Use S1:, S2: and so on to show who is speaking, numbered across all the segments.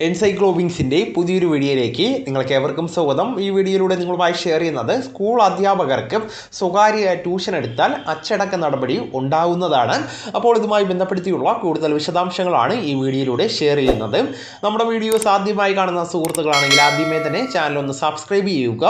S1: എൻസൈക്ലോവിങ്സിന്റെ പുതിയൊരു വീഡിയോയിലേക്ക് നിങ്ങൾക്ക് ഏവർക്കും സ്വാഗതം. ഈ വീഡിയോയിലൂടെ നിങ്ങളുമായി ഷെയർ ചെയ്യുന്നത് സ്കൂൾ അധ്യാപകർക്ക് സ്വകാര്യ ട്യൂഷൻ എടുത്താൽ അച്ചടക്ക നടപടി ഉണ്ടാവുന്നതാണ്. അപ്പോൾ ഇതുമായി ബന്ധപ്പെടുത്തിയുള്ള കൂടുതൽ വിശദാംശങ്ങളാണ് ഈ വീഡിയോയിലൂടെ ഷെയർ ചെയ്യുന്നത്. നമ്മുടെ വീഡിയോസ് ആദ്യമായി കാണുന്ന സുഹൃത്തുക്കളാണെങ്കിൽ ആദ്യമേ തന്നെ ചാനൽ ഒന്ന് സബ്സ്ക്രൈബ് ചെയ്യുക.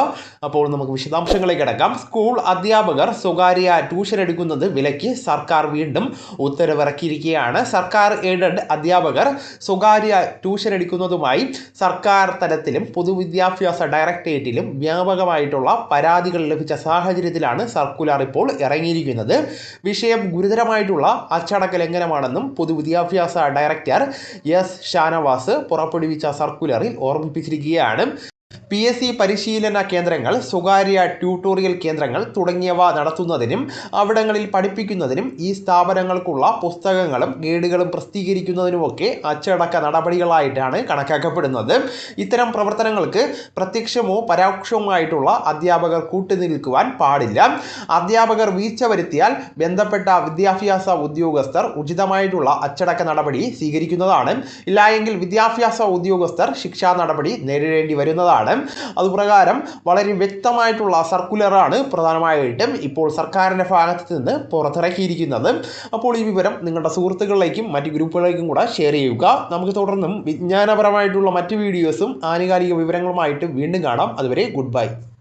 S1: അപ്പോൾ നമുക്ക് വിശദാംശങ്ങളിലേക്ക് കിടക്കാം. സ്കൂൾ അധ്യാപകർ സ്വകാര്യ ട്യൂഷൻ എടുക്കുന്നത് വിലയ്ക്ക് സർക്കാർ വീണ്ടും ഉത്തരവിറക്കിയിരിക്കുകയാണ്. സർക്കാർ എയ്ഡഡ് അധ്യാപകർ സ്വകാര്യ ട്യൂഷൻ എടുക്കുന്നതുമായി സർക്കാർ തലത്തിലും പൊതുവിദ്യാഭ്യാസ ഡയറക്ടറേറ്റിലും വ്യാപകമായിട്ടുള്ള പരാതികൾ ലഭിച്ച സാഹചര്യത്തിലാണ് സർക്കുലർ ഇപ്പോൾ ഇറങ്ങിയിരിക്കുന്നത്. വിഷയം ഗുരുതരമായിട്ടുള്ള അച്ചടക്ക ലംഘനമാണെന്നും പൊതുവിദ്യാഭ്യാസ ഡയറക്ടർ എസ് ഷാനവാസ് പുറപ്പെടുവിച്ച സർക്കുലറിൽ ഓർമ്മിപ്പിച്ചിരിക്കുകയാണ്. പി എസ് സി പരിശീലന കേന്ദ്രങ്ങൾ സ്വകാര്യ ട്യൂട്ടോറിയൽ കേന്ദ്രങ്ങൾ തുടങ്ങിയവ നടത്തുന്നതിനും അവിടങ്ങളിൽ പഠിപ്പിക്കുന്നതിനും ഈ സ്ഥാപനങ്ങൾക്കുള്ള പുസ്തകങ്ങളും ഗൈഡുകളും പ്രസിദ്ധീകരിക്കുന്നതിനുമൊക്കെ അച്ചടക്ക നടപടികളായിട്ടാണ് കണക്കാക്കപ്പെടുന്നത്. ഇത്തരം പ്രവർത്തനങ്ങൾക്ക് പ്രത്യക്ഷമോ പരോക്ഷമായിട്ടുള്ള അധ്യാപകർ കൂട്ടുനിൽക്കുവാൻ പാടില്ല. അധ്യാപകർ വീഴ്ച വരുത്തിയാൽ ബന്ധപ്പെട്ട വിദ്യാഭ്യാസ ഉദ്യോഗസ്ഥർ ഉചിതമായിട്ടുള്ള അച്ചടക്ക നടപടി സ്വീകരിക്കുന്നതാണ്. ഇല്ലായെങ്കിൽ വിദ്യാഭ്യാസ ഉദ്യോഗസ്ഥർ ശിക്ഷാ നടപടി നേരിടേണ്ടി വരുന്നതാണ്. അതുപ്രകാരം വളരെ വ്യക്തമായിട്ടുള്ള സർക്കുലറാണ് പ്രധാനമായിട്ടും ഇപ്പോൾ സർക്കാരിന്റെ ഭാഗത്ത് നിന്ന് പുറത്തിറക്കിയിരിക്കുന്നത്. അപ്പോൾ ഈ വിവരം നിങ്ങളുടെ സുഹൃത്തുക്കളിലേക്കും മറ്റ് ഗ്രൂപ്പുകളിലേക്കും കൂടെ ഷെയർ ചെയ്യുക. നമുക്ക് തുടർന്നും വിജ്ഞാനപരമായിട്ടുള്ള മറ്റ് വീഡിയോസും ആനുകാലിക വിവരങ്ങളുമായിട്ട് വീണ്ടും കാണാം. അതുവരെ ഗുഡ് ബൈ